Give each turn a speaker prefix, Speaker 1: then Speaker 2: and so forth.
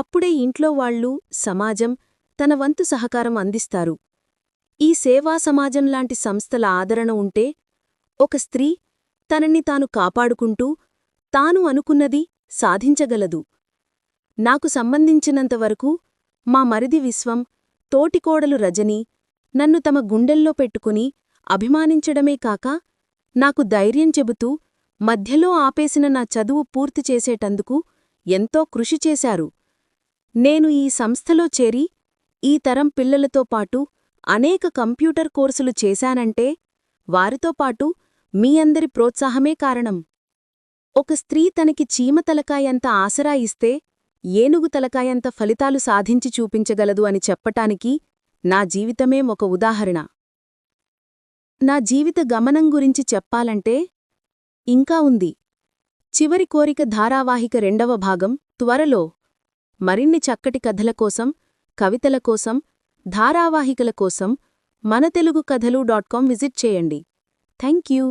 Speaker 1: అప్పుడే ఇంట్లో వాళ్ళు సమాజం తన వంతు సహకారం అందిస్తారు. ఈ సేవా సమాజం లాంటి సంస్థల ఆదరణ ఉంటే ఒక స్త్రీ తనని తాను కాపాడుకుంటూ తాను అనుకున్నది సాధించగలదు. నాకు సంబంధించినంతవరకు మా మరిది విశ్వం తోటికోడలు రజని నన్ను తమ గుండెల్లో పెట్టుకుని అభిమానించడమే కాక నాకు ధైర్యం చెబుతూ మధ్యలో ఆపేసిన నా చదువు పూర్తి చేసేటందుకు ఎంతో కృషి చేశారు. నేను ఈ సంస్థలో చేరి ఈ తరం పిల్లలతో పాటు అనేక కంప్యూటర్ కోర్సులు చేశానంటే వారితో పాటు మీ అందరి ప్రోత్సాహమే కారణం. ఒక స్త్రీ తనకి చీమ తలకాయంత ఆసరా ఇస్తే ఏనుగు తలకాయంత ఫలితాలు సాధించి చూపించగలదు అని చెప్పటానికి నా జీవితమే ఒక ఉదాహరణ. నా జీవిత గమనం గురించి చెప్పాలంటే ఇంకా ఉంది. చివరి కోరిక ధారావాహిక రెండవ భాగం త్వరలో మరిన్ని చక్కటి కథల కోసం కవితల కోసం ధారావాహికల కోసం మన తెలుగు కథలు డాట్ కాం విజిట్ చేయండి. Thank you